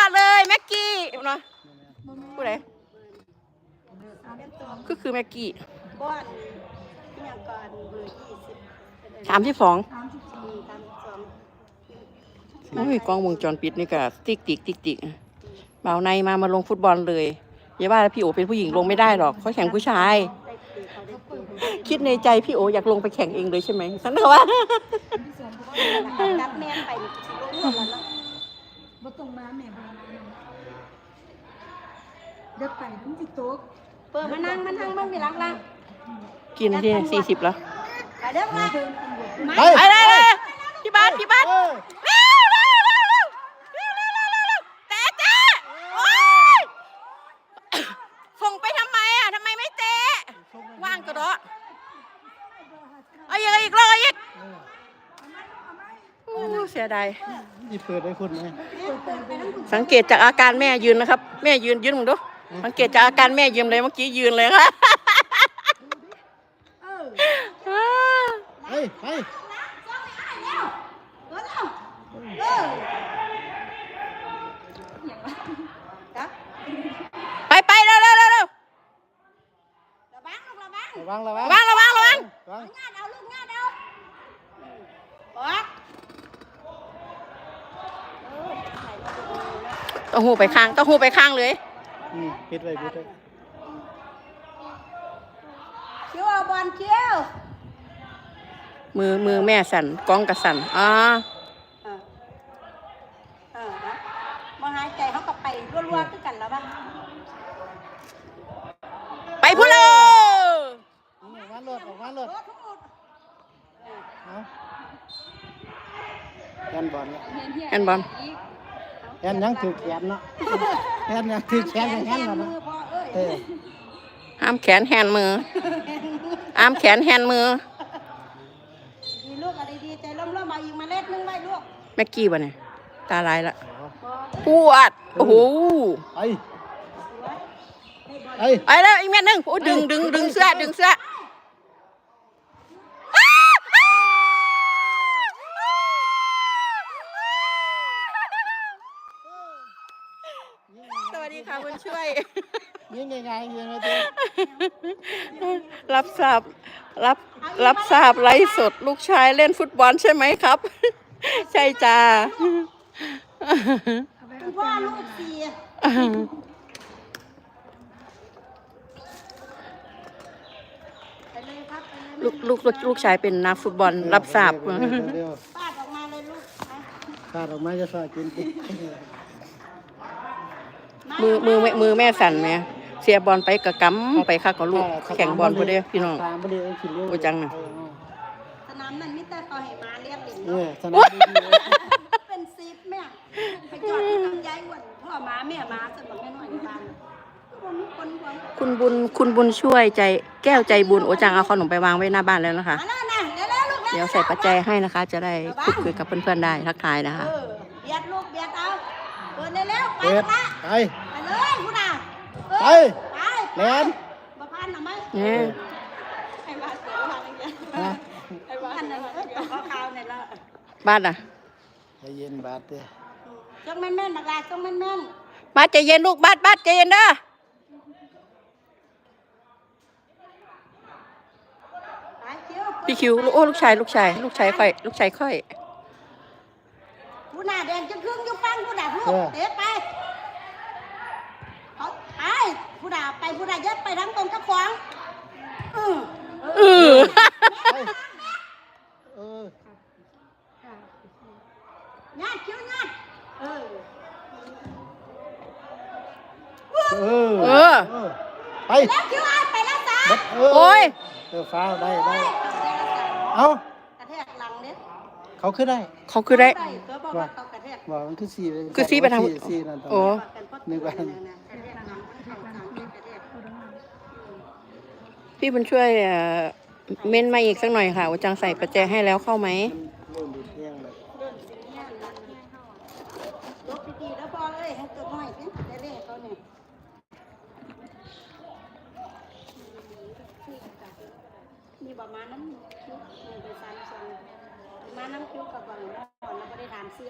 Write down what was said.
อดเลยแม็กกี้เนาะผู้ใดคือคือแม็กกี้บ้านที่ยังก่อนเบอร์ยี่สิบสามสิบสองสามสิบสี่สามสิบสองโอ้ยกล้องวงจรปิดนี่ก็ติ๊กติ๊กติ๊กติ๊กเบาในมามาลงฟุตบอลเลยอย่าว่าแล้วพี่โอเป็นผู้หญิงลงไม่ได้หรอกเขาแข่งผู้ชายได้ตีเขาได้ตีคิดในใจพี่โออยากลงไปแข่งเองเลยใช่ไหมฉันก็ว่านัดแม่นไปสิลงแล้วเนาะ บ่ตรงมาแม่บ่มเดี๋ยวไปมันสิตกเปิดมานั่งมานั่งบ้างมีรักล่ะกินที่สี่สิบแล้วไปเด้อมาไปไปเลยพี่บ้านพี่บ้านว่างกระโดดเอาอีกเอาอีกเลยอีก เสียดายนี่เปิดให้คุณไหมสังเกตจากอาการแม่ยืนนะครับ แม่ยืนยืนมึงดูสังเกตจากอาการแม่ยืนเลยเมื่อกี้ยืนเลยค่ะไปไปไปไปเร็วเร็วเร็วเร็วระวังลูกระวังระวังระวังระวังระวังระวังงานเอาลูกงานเอาบอส เต้าหู้ไปข้างเต้าหู้ไปข้างเลยอืมปิดไว้ปิดไว้คิ้วเอาบอลคิ้วมือมือแม่สั่นกล้องกระสั่นอ่าเออเออนะมาหายใจเขาก็ไปรัวๆคือกันแล้วบ้างไปพูดเลยออกมาเลยออกมาเลยโอ้ทุกคนเอาแอนบอลเนี่ย แอนบอล แอนยังถือแขนเนาะแอนยังถือแขนอย่างแขนั้นนเนาะมือพอเอ้ยเออห้ามแขนแฮนมือห้ามแขนแฮนมือดีลูกอะไรดีใจร่มๆมาอีกมาเล็ดนึงไว้ลูกแม็กกี้ป่ะเนี่ยตาลายละบอลปวดโอ้โหไปสวยให้บอลไปไปแล้วอีกเม็ดหนึ่งโอ้ดึงดึงดึงเสื้อดึงเสื้อสวัส ดีค่ะคุณช่วย ยิงไงๆยิงไงตัวรับทราบรับรับทราบไลฟ์สดลูกชายเล่นฟุตบอลใช่ไหมครับ ใช่จ้าคุณพ่อลูกสี่ไปเลยครับไปเลยลูกลูกลูกลูกชายเป็นนักฟุตบอลรับทราบเร็วๆเร็วปาดออกมาเลยลูกไปๆขาดออกมาจะสอดกินติ มือมือแม่มือแม่สั่นไหมเสียบอลไปกะกำไปค่ะกับลูกแข่งบอลพอดีพี่น้องตามพอดีเองคิดเร็วโอ้จังน่ะสนามนั้นมิเตอร์เขาให้มาเรียกหลินเอเนาะอสนามดีๆเลยเป็นซีฟแม่ไปจอดที่กำยายอ้วนพ่อหมาแม่หมาสนบอกแม่น้อยในบ้านคนคนหวังคุณบุญคุณบุญช่วยใจแก้วใจบุญโอจังเอาขนมไปวางไว้หน้าบ้านแล้วนะคะมาแล้วนะเดี๋ยวแล้วลูกเดี๋ยวใส่ปัจจัยให้นะคะ จะได้พูดคุยกับเพื่อนๆได้ทักทายนะคะเออเบียดลูกเบียดเอาเปิดได้แล้วไปเปิดละไปไป เลยคุณอะเออไป ไปแล่นมาพันหน่อยไหมเนี่ยไอ้บ้านเสียบ้านอะไรเงี้ยนะไอ้บ้านนั่นเออตกขาวๆเนี่ยละบ้านอะใจเย็นบาดเด้อจ้องแม่นแม่นๆบักลาจ้องแม่นแม่นบ้านใจเย็นลูกบ้านบ้านใจเย็นเด้อๆไปคิวพี่คิวลูกโอ้ลูกชายลูกชายลูกชายค่อย ลูกชายค่อยผู้หน้าแดงจะครึ่งอยู่ฟังผู้หน้าลูกเตะไปเอาไป ผู้หน้าไปผู้หน้ายัดไปทั้งตรงเจ้าของเออเออไปเออญาติคิวญาติเออเออเออเออไปแล้วคิวอะไปแล้วจ้าบัดเออโอ้ยเออฟ้าวได้ได้เอากระแทกหลังเนี่ยเขาขึ้นได้ เขาคือได้เขาบอกว่าเขากระแทกว่ามันคือสี่เลยคือสี่ไปทางสี่สี่นั่นตอนโอ้นึกว่า พี่บุญช่วยเม้นมาอีกสักหน่อยค่ะอาจารย์ใส่ประแจให้แล้วเข้าไหมมาน้ำชุบมาน้ำชุบกับก่อนแล้ก็ได้ทานเสื้อ